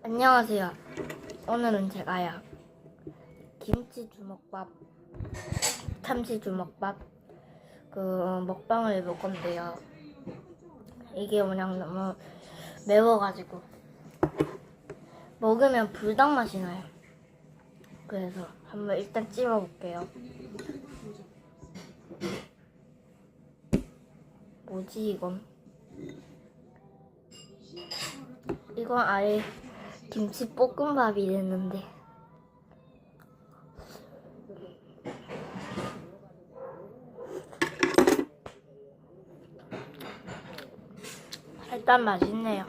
안녕하세요. 오늘은 제가요 김치 주먹밥, 참치 주먹밥 그 먹방을 해볼 건데요. 이게 그냥 너무 매워가지고 먹으면 불닭 맛이 나요. 그래서 한번 일단 찍어볼게요. 뭐지 이건? 이건 아예 김치 볶음밥이 됐는데 일단 맛있네요.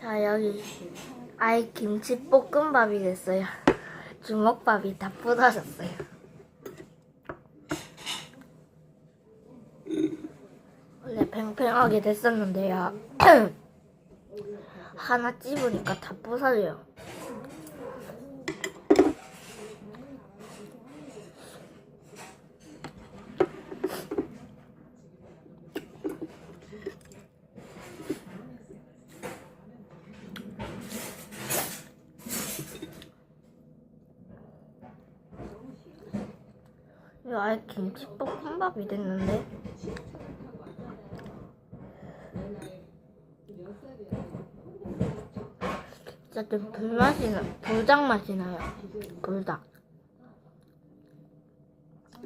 자 여기 아예 김치 볶음밥이 됐어요. 주먹밥이 다 부서졌어요. 원래 팽팽하게 됐었는데요. 하나 찝으니까 다 부서져요. 이거 아예 김치볶음밥이 됐는데? 좀 불맛이 나, 불닭 맛이 나요. 불닭.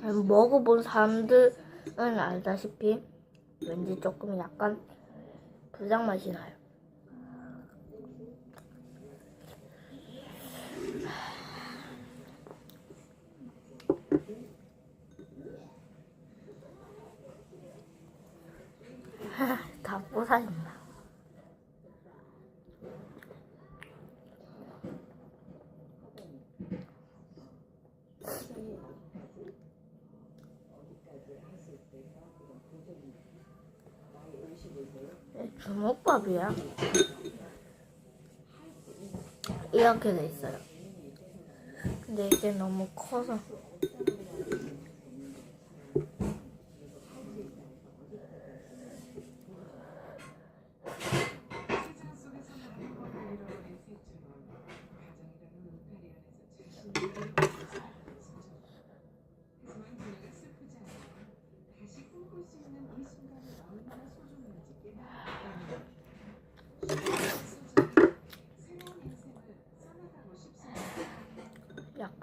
먹어본 사람들은 알다시피 왠지 조금 약간 불닭 맛이 나요. 다 부사진다. 네, 주먹밥이야. 이렇게 돼 있어요. 근데 이게 너무 커서.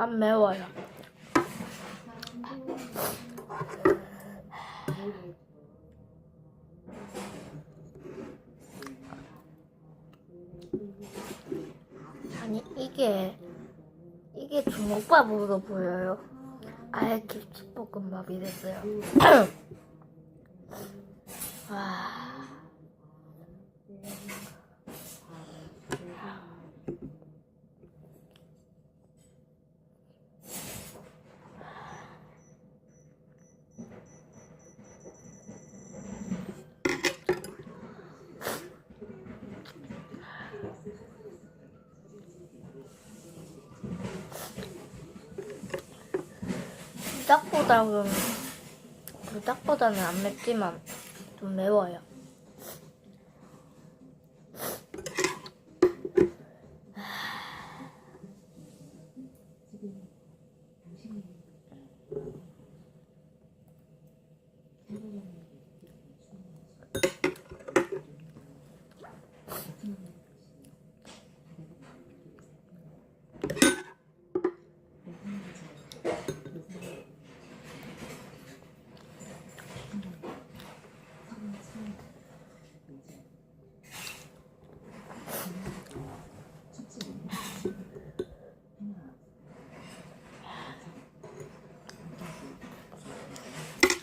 약간 매워요. 아니 이게 이게 주먹밥으로 보여요. 아예 김치볶음밥이 됐어요. 와. 닭보다는 불닭보다는 안 맵지만 좀 매워요.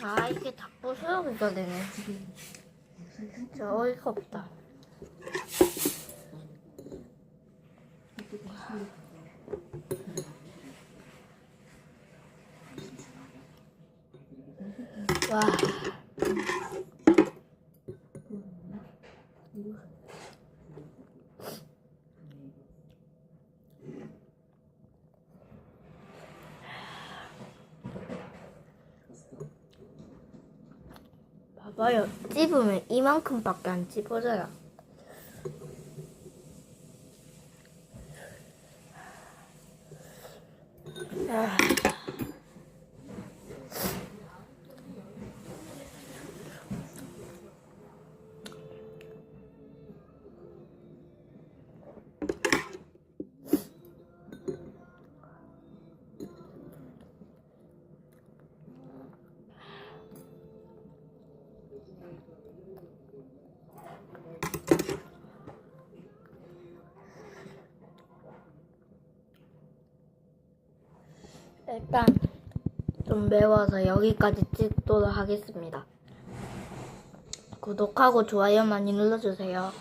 아 이게 닭부 수육이가 되네. 진짜 어이가 없다. 와. 봐봐요. 찝으면 이만큼밖에 안 찝어져요. 일단 좀 매워서 여기까지 찍도록 하겠습니다. 구독하고 좋아요 많이 눌러주세요.